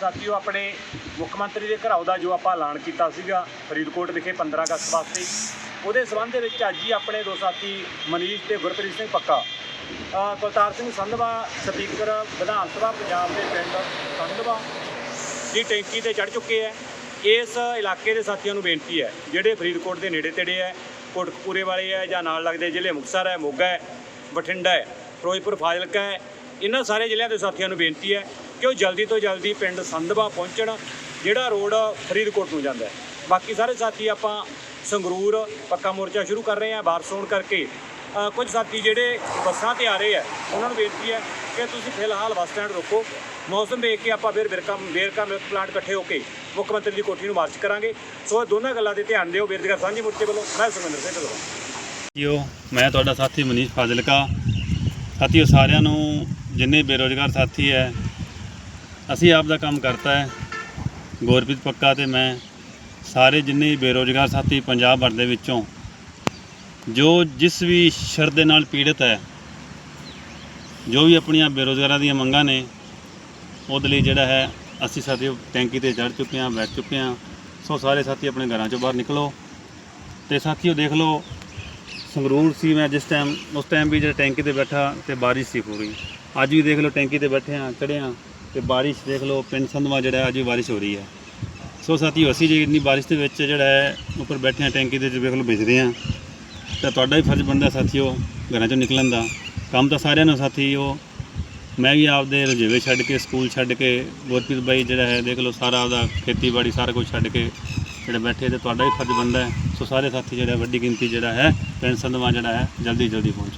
ਸਾਥੀਓ, ਆਪਣੇ ਮੁੱਖ ਮੰਤਰੀ ਦੇ ਘਰਾਓ ਦਾ ਜੋ ਆਪਾਂ ਐਲਾਨ ਕੀਤਾ ਸੀਗਾ ਫਰੀਦਕੋਟ ਵਿਖੇ 15 ਅਗਸਤ ਵਾਸਤੇ, ਉਹਦੇ ਸਬੰਧ ਦੇ ਵਿੱਚ ਅੱਜ ਹੀ ਆਪਣੇ ਦੋ ਸਾਥੀ ਮਨੀਸ਼ ਤੇ ਗੁਰਪ੍ਰੀਤ ਸਿੰਘ ਪੱਕਾ ਕੁਲਤਾਰ ਸਿੰਘ ਸੰਧਵਾ, ਸਪੀਕਰ ਵਿਧਾਨ ਸਭਾ ਪੰਜਾਬ ਦੇ ਪਿੰਡ ਸੰਧਵਾ ਦੀ ਟੈਂਕੀ ਤੇ ਚੜ ਚੁੱਕੇ ਹੈ। ਇਸ ਇਲਾਕੇ ਦੇ ਸਾਥੀਆਂ ਨੂੰ ਬੇਨਤੀ ਹੈ, ਜਿਹੜੇ ਫਰੀਦਕੋਟ ਦੇ ਨੇੜੇ ਤੇੜੇ ਹੈ, ਕੋਟਕਪੂਰੇ ਵਾਲੇ ਹੈ ਜਾਂ ਨਾਲ ਲੱਗਦੇ ਜ਼ਿਲ੍ਹੇ ਮੁਕਤਸਰ ਹੈ, ਮੋਗਾ ਹੈ, ਬਠਿੰਡਾ ਹੈ, ਫਿਰੋਜ਼ਪੁਰ, ਫਾਜ਼ਿਲਕਾ ਹੈ ਇਹਨਾਂ ਸਾਰੇ ਜ਼ਿਲ੍ਹਿਆਂ ਦੇ ਸਾਥੀਆਂ ਨੂੰ ਬੇਨਤੀ ਹੈ ਕਿ ਉਹ ਜਲਦੀ ਤੋਂ ਜਲਦੀ ਪਿੰਡ ਸੰਧਵਾ ਪਹੁੰਚਣ, ਜਿਹੜਾ ਰੋਡ ਫਰੀਦਕੋਟ ਨੂੰ ਜਾਂਦਾ ਹੈ। ਬਾਕੀ ਸਾਰੇ ਸਾਥੀ ਆਪਾਂ ਸੰਗਰੂਰ ਪੱਕਾ ਮੋਰਚਾ ਸ਼ੁਰੂ ਕਰ ਰਹੇ ਹਾਂ, ਬਾਰਸ ਹੋਣ ਕਰਕੇ। ਕੁਝ ਸਾਥੀ ਜਿਹੜੇ ਬੱਸਾਂ ਤੇ ਆ ਰਹੇ ਆ ਉਹਨਾਂ ਨੂੰ ਬੇਨਤੀ ਹੈ ਕਿ ਤੁਸੀਂ ਫਿਲਹਾਲ ਬੱਸ ਸਟੈਂਡ ਰੋਕੋ। ਮੌਸਮ ਵੇਖ ਕੇ ਆਪਾਂ ਫਿਰ ਵੇਰਕਾ ਵੇਰਕਾ ਮਿਲਕ ਪਲਾਂਟ ਇਕੱਠੇ ਹੋ ਕੇ ਮੁੱਖ ਮੰਤਰੀ ਦੀ ਕੋਠੀ ਨੂੰ ਮਾਰਚ ਕਰਾਂਗੇ। ਸੋ ਇਹ ਦੋਨਾਂ ਗੱਲਾਂ 'ਤੇ ਧਿਆਨ ਦਿਓ। ਬੇਰੁਜ਼ਗਾਰ ਸਾਂਝੀ ਮੋਰਚੇ ਵੱਲੋਂ ਮੈਂ ਸੁਖਮਿੰਦਰ ਸਿੰਘ ਢਿੱਲੋਂ ਜੀਓ ਮੈਂ ਤੁਹਾਡਾ ਸਾਥੀ ਮਨੀਸ਼ ਫਾਜ਼ਿਲਕਾ। ਸਾਥੀਓ, ਸਾਰਿਆਂ ਨੂੰ ਜਿੰਨੇ ਬੇਰੋਜ਼ਗਾਰ ਸਾਥੀ ਹੈ, ਅਸੀਂ ਆਪ ਦਾ ਕੰਮ ਕਰਤਾ ਹੈ। ਗੁਰਪ੍ਰੀਤ ਪੱਕਾ ਤੇ ਮੈਂ ਸਾਰੇ ਜਿੰਨੇ ਬੇਰੋਜ਼ਗਾਰ ਸਾਥੀ ਪੰਜਾਬ ਭਰ ਦੇ ਵਿੱਚੋਂ, ਜੋ ਜਿਸ ਵੀ ਸ਼ਰ ਦੇ ਨਾਲ ਪੀੜਤ ਹੈ, ਜੋ ਵੀ ਆਪਣੀਆਂ ਬੇਰੋਜ਼ਗਾਰਾਂ ਦੀਆਂ ਮੰਗਾਂ ਨੇ, ਉਹਦੇ ਲਈ ਜਿਹੜਾ ਹੈ, ਅਸੀਂ ਸਾਥੀ ਟੈਂਕੀ ਤੇ ਚੜ੍ਹ ਚੁੱਕੇ ਹਾਂ, ਬੈਠ ਚੁੱਕੇ ਹਾਂ। ਸੋ ਸਾਰੇ ਸਾਥੀ ਆਪਣੇ ਘਰਾਂ ਚੋਂ ਬਾਹਰ ਨਿਕਲੋ। ਤੇ ਸਾਥੀਓ ਦੇਖ ਲਓ, ਸੰਗਰੂਰ ਸੀ ਮੈਂ ਜਿਸ ਟਾਈਮ ਉਸ ਟਾਈਮ ਵੀ ਜਿਹੜਾ ਟੈਂਕੀ ਤੇ ਬੈਠਾ ਤੇ ਬਾਰਿਸ਼ ਸੀ ਪੂਰੀ। ਅੱਜ ਵੀ ਦੇਖ ਲਓ ਟੈਂਕੀ ਤੇ ਬੈਠੇ ਆ ਚੜ੍ਹੇ ਹਾਂ ਤੇ ਬਾਰਿਸ਼ ਦੇਖ ਲਓ, ਪਿੰਡ ਸੰਧਵਾ ਜਿਹੜਾ ਅੱਜ ਵੀ ਬਾਰਿਸ਼ ਹੋ ਰਹੀ ਹੈ। ਸੋ ਸਾਥੀਓ, ਅਸੀਂ ਜੇ ਇੰਨੀ ਬਾਰਿਸ਼ ਦੇ ਵਿੱਚ ਜਿਹੜਾ ਹੈ ਉੱਪਰ ਬੈਠੇ ਹਾਂ ਟੈਂਕੀ ਦੇ ਦੇਖ ਲਓ ਭਿਜਦੇ ਹਾਂ। ਤਾਂ ਤੁਹਾਡਾ ਵੀ ਫਰਜ਼ ਬਣਦਾ ਸਾਥੀਓ ਘਰਾਂ ਚੋਂ ਨਿਕਲਣ ਦਾ। ਕੰਮ ਤਾਂ ਸਾਰਿਆਂ ਨੂੰ ਸਾਥੀਓ, ਮੈਂ ਵੀ ਆਪਦੇ ਰੁਝੇਵੇ ਛੱਡ ਕੇ, ਸਕੂਲ ਛੱਡ ਕੇ, ਗੁਰਪ੍ਰੀਤ ਬਾਈ ਜਿਹੜਾ ਹੈ, ਦੇਖ ਲਓ ਸਾਰਾ ਆਪਦਾ ਖੇਤੀਬਾੜੀ ਸਾਰਾ ਕੁਝ ਛੱਡ ਕੇ ਜਿਹੜੇ ਬੈਠੇ ਤੇ ਤੁਹਾਡਾ ਵੀ ਫਰਜ਼ ਬਣਦਾ ਹੈ। ਸੋ ਸਾਰੇ ਸਾਥੀ ਜਿਹੜਾ ਵੱਡੀ ਗਿਣਤੀ ਜਿਹੜਾ ਹੈ, ਪਿੰਡ ਸੰਧਵਾ ਜਿਹੜਾ ਹੈ, ਜਲਦੀ ਜਲਦੀ ਪਹੁੰਚੋ।